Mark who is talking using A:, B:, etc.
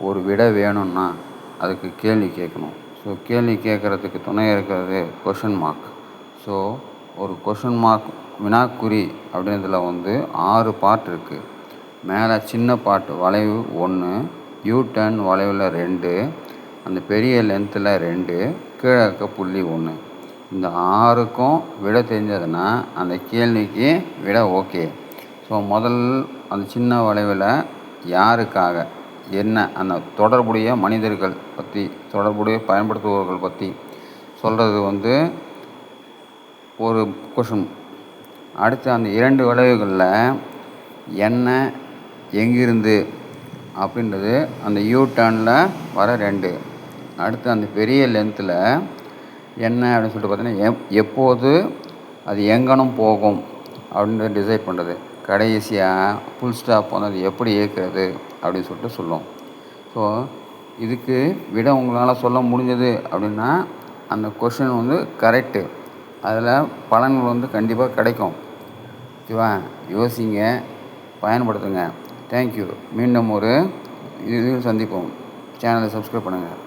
A: ஒரு விடை வேணும்னா அதுக்கு கேள்வி கேட்கணும். ஸோ கேள்வி கேட்குறதுக்கு துணை இருக்கிறது கொஷின் மார்க் ஸோ ஒரு கொஷின் மார்க் வினாக்குறி அப்படின்றதுல வந்து ஆறு பார்ட் இருக்குது மேலே சின்ன பார்ட் வளைவு ஒன்று யூ டர்ன் வளைவில் ரெண்டு அந்த பெரிய லென்த்தில் ரெண்டு கீழே இருக்க புள்ளி ஒன்று இந்த ஆறுக்கும் விட தெரிஞ்சதுன்னா அந்த கேள்விக்கு விடை ஓகே ஸோ முதல் அந்த சின்ன வளைவில் யாருக்காக? என்ன அந்த தொடர்புடைய மனிதர்கள் பற்றி தொடர்புடைய பயன்படுத்துபவர்கள் பற்றி சொல்கிறது வந்து ஒரு கொஷின் அடுத்து அந்த இரண்டு விளைவுகளில் என்ன எங்கிருந்து அப்படின்றது அந்த யூ டர்னில் வர ரெண்டு. அடுத்து அந்த பெரிய லென்த்தில் என்ன அப்படின்னு சொல்லிட்டு பார்த்தீங்கன்னா எப் எப்போது அது எங்கனம் போகும் அப்படின்னு டிசைட் பண்ணுறது கடைசியாக ஃபுல் ஸ்டாப் வந்து அது எப்படி இயக்கிறது அப்படின்னு சொல்லிட்டு சொல்லும். ஸோ இதுக்கு விட உங்களால் சொல்ல முடிஞ்சது அப்படின்னா அந்த கொஷின் வந்து கரெக்டு அதில் பலன்கள் வந்து கண்டிப்பாக கிடைக்கும். ஓகேவா? யோசிங்க பயன்படுத்துங்க. தேங்க்யூ மீண்டும் ஒரு இது சந்திப்போம். சேனலை சப்ஸ்கிரைப் பண்ணுங்கள்